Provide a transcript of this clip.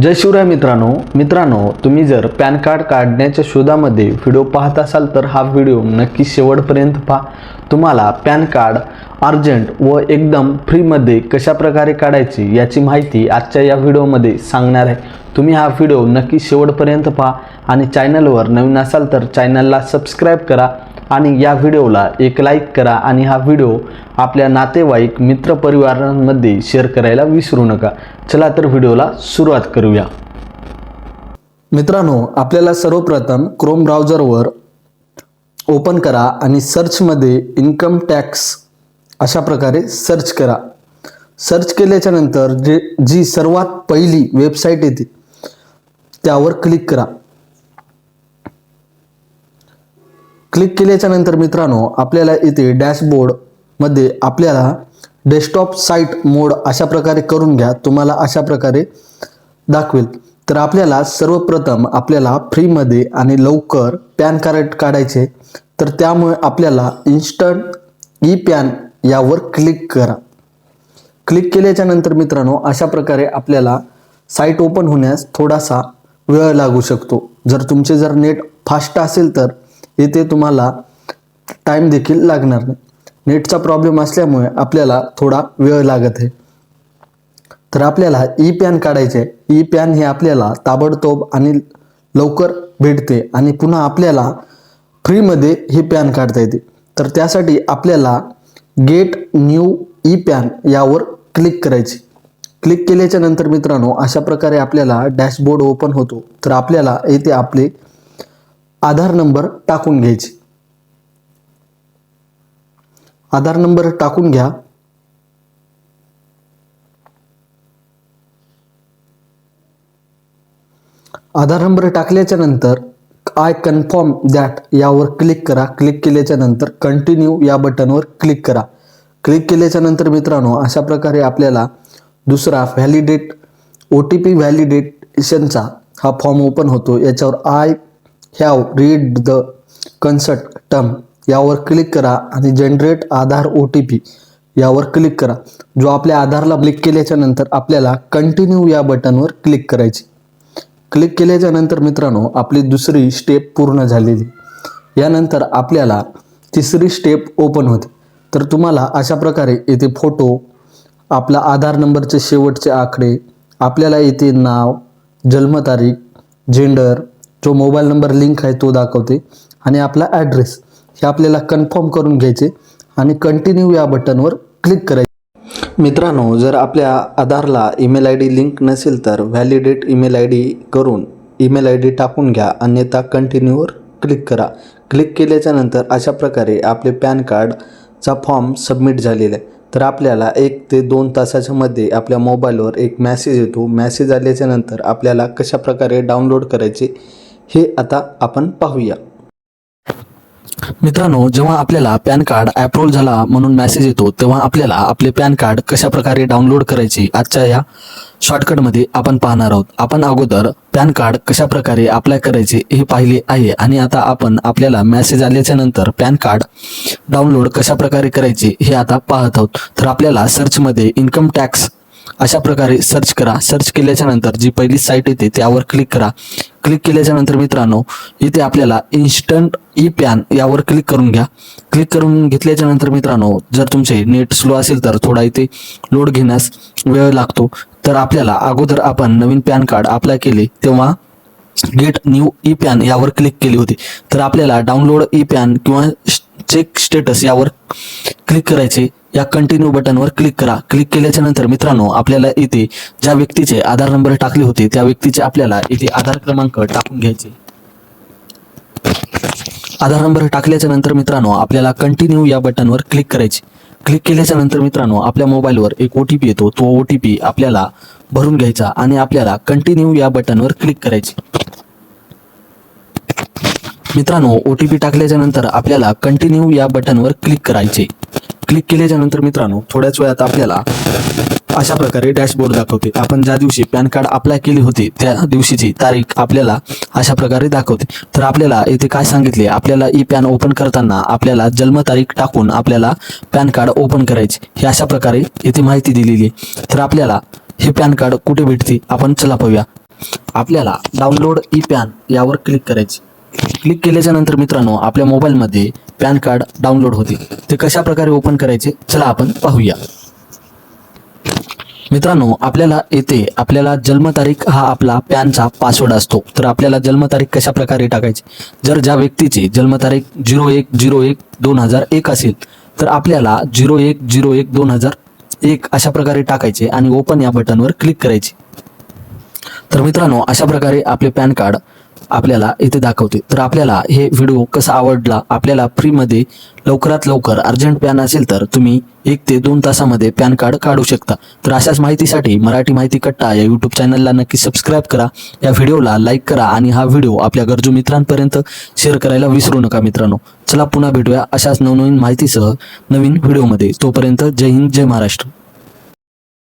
जय शिवराय मित्रांनो. मित्रांनो तुम्ही जर पॅन कार्ड काढण्याच्या शोधामध्ये व्हिडिओ पाहत असाल तर हा व्हिडिओ नक्की शेवटपर्यंत पहा. तुम्हाला पॅन कार्ड अर्जंट व एकदम फ्रीमध्ये कशाप्रकारे काढायची याची माहिती आजच्या या व्हिडिओमध्ये सांगणार आहे. तुम्ही हा व्हिडिओ नक्की शेवटपर्यंत पहा आणि चॅनलवर नवीन असाल तर चॅनलला सबस्क्राईब करा. आणि या व्हिडिओला एक लाईक करा आणि हा व्हिडिओ आपल्या नातेवाईक मित्रपरिवारांमध्ये शेअर करायला विसरू नका. चला तर व्हिडिओला सुरुवात करूया. मित्रांनो आपल्याला सर्वप्रथम क्रोम ब्राउझरवर ओपन करा आणि सर्चमध्ये इन्कम टॅक्स अशा प्रकारे सर्च करा. सर्च केल्याच्यानंतर जे जी सर्वात पहिली वेबसाईट येते त्यावर क्लिक करा. क्लिक केल्याच्यानंतर मित्रांनो आपल्याला इथे डॅशबोर्डमध्ये आपल्याला डेस्कटॉप साईट मोड अशा प्रकारे करून घ्या. तुम्हाला अशा प्रकारे दाखवेल. तर आपल्याला सर्वप्रथम आपल्याला फ्रीमध्ये आणि लवकर पॅन कार्ड काढायचे. तर त्यामुळे आपल्याला इन्स्टंट ई पॅन यावर क्लिक करा. क्लिक केल्याच्यानंतर मित्रांनो अशा प्रकारे आपल्याला साईट ओपन होण्यास थोडासा वेळ लागू शकतो. जर तुमचे जर नेट फास्ट असेल तर इथे तुम्हाला टाईम देखील लागणार नाही. नेटचा प्रॉब्लेम असल्यामुळे आपल्याला थोडा वेळ लागत आहे. तर आपल्याला ई पॅन काढायचे ई पॅन हे आपल्याला ताबडतोब आणि लवकर भेटते आणि पुन्हा आपल्याला फ्रीमध्ये हे पॅन काढता येते. तर त्यासाठी आपल्याला गेट न्यू ई पॅन यावर क्लिक करायची. क्लिक केल्याच्यानंतर मित्रांनो अशा प्रकारे आपल्याला डॅशबोर्ड ओपन होतो. तर आपल्याला येथे आपले आधार नंबर टाकून घ्यायचे. आधार नंबर टाकून घ्या. आधार नंबर टाकल्याच्या नंतर आय कन्फर्म दॅट यावर क्लिक करा. क्लिक केल्याच्यानंतर कंटिन्यू या बटनवर क्लिक करा. क्लिक केल्याच्यानंतर मित्रांनो अशा प्रकारे आपल्याला दुसरा व्हॅलिडेट ओ टी पी व्हॅलिडेशनचा हा फॉर्म ओपन होतो. याच्यावर I have read the consent term यावर क्लिक करा आणि generate Aadhaar O T P यावर क्लिक करा. जो आपल्या आधारला क्लिक केल्याच्यानंतर आपल्याला कंटिन्यू या बटनवर क्लिक करायची. क्लिक केल्याच्यानंतर मित्रांनो आपली दुसरी स्टेप पूर्ण झालेली. यानंतर आपल्याला तिसरी स्टेप ओपन होते. तर तुम्हाला अशा प्रकारे येथे फोटो आपला आधार नंबरचे शेवटचे आकडे आपल्याला येथे नाव जन्मतारीख जेंडर जो मोबाईल नंबर लिंक आहे तो दाखवते. आणि आपला ॲड्रेस हे आपल्याला कन्फर्म करून घ्यायचे. आणि कंटिन्यू या बटनवर क्लिक करायचे. मित्रांनो जर आपल्या आधारला ईमेल आय डी लिंक नसेल तर व्हॅलिडेट ईमेल आय डी करून ईमेल आय डी टाकून घ्या. अन्यथा कंटिन्यूवर क्लिक करा. क्लिक केल्याच्यानंतर अशा प्रकारे आपले पॅन कार्डचा फॉर्म सबमिट झालेला आहे. तर आपल्याला एक ते दोन तासाच्या मध्ये आपल्या मोबाईलवर एक मॅसेज येतो. मॅसेज आल्याच्यानंतर आपल्याला कशा प्रकारे डाउनलोड करायचे हे आता आपण पाहूया. मित्रांनो जेव्हा आपल्याला पॅन कार्ड अप्रूव्ह झाला म्हणून मेसेज येतो तेव्हा आपल्याला आपले पॅन कार्ड कशा प्रकारे डाउनलोड करायचे आजच्या या शॉर्टकटमध्ये आपण पाहणार आहोत. आपण अगोदर पॅन कार्ड कशा प्रकारे अप्लाय करायचे हे पाहिले आहे आणि आता आपण आपल्याला मेसेज आल्याच्यानंतर पॅन कार्ड डाउनलोड कशा प्रकारे करायचे हे आता पाहत आहोत. तर आपल्याला सर्चमध्ये इन्कम टॅक्स अशा प्रकारे सर्च करा. सर्च केल्याच्यानंतर जी पहिली साईट येते त्यावर क्लिक करा. क्लिक केल्याच्यानंतर मित्रांनो इथे आपल्याला इन्स्टंट ई पॅन यावर क्लिक करून घ्या. क्लिक करून घेतल्याच्या नंतर मित्रांनो जर तुमचे नेट स्लो असेल तर थोडा इथे लोड घेण्यास वेळ लागतो. तर आपल्याला अगोदर आपण नवीन पॅन कार्ड अप्लाय केले तेव्हा गेट न्यू ई पॅन यावर क्लिक केली होती. तर आपल्याला डाउनलोड ई पॅन किंवा चेक स्टेटस यावर क्लिक करायचे. या कंटिन्यू बटनवर क्लिक करा. क्लिक केल्याच्यानंतर मित्रांनो आपल्याला इथे ज्या व्यक्तीचे आधार नंबर टाकले होते त्या व्यक्तीचे आपल्याला इथे आधार क्रमांक टाकून घ्यायचे. आधार नंबर टाकल्याच्या नंतर मित्रांनो आपल्याला कंटिन्यू या बटनवर क्लिक करायचे. क्लिक केल्याच्यानंतर मित्रांनो आपल्या मोबाईलवर एक ओ टी पी येतो. तो ओ टी पी आपल्याला भरून घ्यायचा आणि आपल्याला कंटिन्यू या बटनवर क्लिक करायचे. मित्रांनो ओ टी पी टाकल्याच्या नंतर आपल्याला कंटिन्यू या बटनवर क्लिक करायचे. क्लिक केल्याच्यानंतर मित्रांनो थोड्याच वेळात आपल्याला अशा प्रकारे डॅशबोर्ड दाखवते. आपण ज्या दिवशी पॅन कार्ड अप्लाय केली होती त्या दिवशीची तारीख आपल्याला अशा प्रकारे दाखवते. तर आपल्याला येथे काय सांगितले? आपल्याला ई पॅन ओपन करताना आपल्याला जन्मतारीख टाकून आपल्याला पॅन कार्ड ओपन करायचे. हे अशा प्रकारे येथे माहिती दिलेली आहे. तर आपल्याला हे पॅन कार्ड कुठे भेटते? आपण चला पाहूया. आपल्याला डाउनलोड ई पॅन यावर क्लिक करायचे. क्लिक केल्याच्यानंतर मित्रांनो आपल्या मोबाईलमध्ये पॅन कार्ड डाउनलोड होते. ते कशा प्रकारे ओपन करायचे? चला आपण पाहूया. मित्रांनो आपल्याला येथे आपल्याला जन्मतारीख हा आपला पॅनचा पासवर्ड असतो. तर आपल्याला जन्मतारीख कशा प्रकारे टाकायची? जर ज्या व्यक्तीची जन्मतारीख झिरो एक झिरो एक दोन हजार एक असेल तर आपल्याला झिरो एक झिरो एक दोन हजार एक अशा प्रकारे टाकायचे आणि ओपन या बटनवर क्लिक करायचे. तर मित्रांनो अशा प्रकारे आपले पॅन कार्ड आपल्याला इथे दाखवते. तर आपल्याला हे व्हिडिओ कसा आवडला आपल्याला फ्रीमध्ये लवकरात लवकर अर्जंट पॅन असेल तर तुम्ही एक ते दोन तासामध्ये पॅन कार्ड काढू शकता. तर अशाच माहितीसाठी मराठी माहिती कट्टा या यूट्यूब चॅनलला नक्की सबस्क्राईब करा. या व्हिडिओला लाईक करा आणि हा व्हिडिओ आपल्या गरजू मित्रांपर्यंत शेअर करायला विसरू नका मित्रांनो. चला पुन्हा भेटूया अशाच नवनवीन माहितीसह नवीन व्हिडिओमध्ये तोपर्यंत जय हिंद जय महाराष्ट्र.